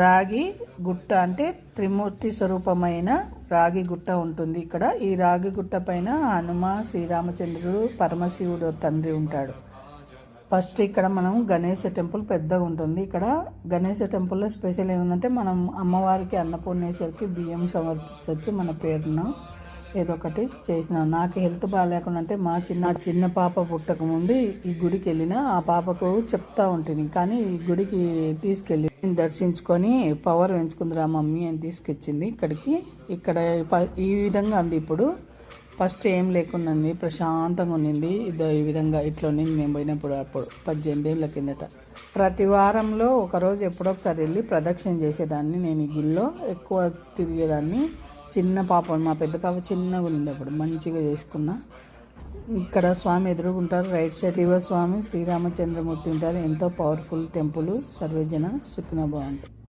రాగి గుట్ట అంటే త్రిమూర్తి స్వరూపమైన రాగి గుట్ట ఉంటుంది ఇక్కడ. ఈ రాగి గుట్ట పైన హనుమ శ్రీరామచంద్రుడు పరమశివుడు తండ్రి ఉంటాడు. ఫస్ట్ ఇక్కడ మనం గణేష టెంపుల్ పెద్దగా ఉంటుంది. ఇక్కడ గణేష టెంపుల్లో స్పెషల్ ఏముందంటే మనం అమ్మవారికి అన్నపూర్ణేశ్వరికి బియ్యం సమర్పించవచ్చు మన పేరును. ఏదో ఒకటి చేసినాం. నాకు హెల్త్ బాగాలేకుండా అంటే మా చిన్న చిన్న పాప పుట్టక ముందు ఈ గుడికి వెళ్ళిన ఆ పాపకు చెప్తా ఉంటుంది కానీ ఈ గుడికి తీసుకెళ్ళి దర్శించుకొని పవర్ పెంచుకుందిరా మమ్మీ అని తీసుకొచ్చింది ఇక్కడికి. ఇక్కడ ప- ఈ విధంగా ఉంది ఇప్పుడు. ఫస్ట్ ఏం లేకుండా ఉంది ప్రశాంతంగా ఉన్నింది. ఇదో ఈ విధంగా ఇట్లా ఉండింది మేము పోయినప్పుడు అప్పుడు పద్దెనిమిది ఏళ్ళ కిందట. ప్రతి వారంలో ఒకరోజు ఎప్పుడో ఒకసారి వెళ్ళి ప్రదక్షిణ చేసేదాన్ని నేను ఈ గుళ్ళో ఎక్కువ తిరిగేదాన్ని చిన్న పాప మా పెద్ద పాప చిన్నగా ఉంది అప్పుడు మంచిగా చేసుకున్నా. ఇక్కడ స్వామి ఎదురుగుంటారు రైట్ సైడ్ శివస్వామి శ్రీరామచంద్రమూర్తి ఉంటారు. ఎంతో పవర్ఫుల్ టెంపుల్ సర్వజన సుఖ్న బాగుంటుంది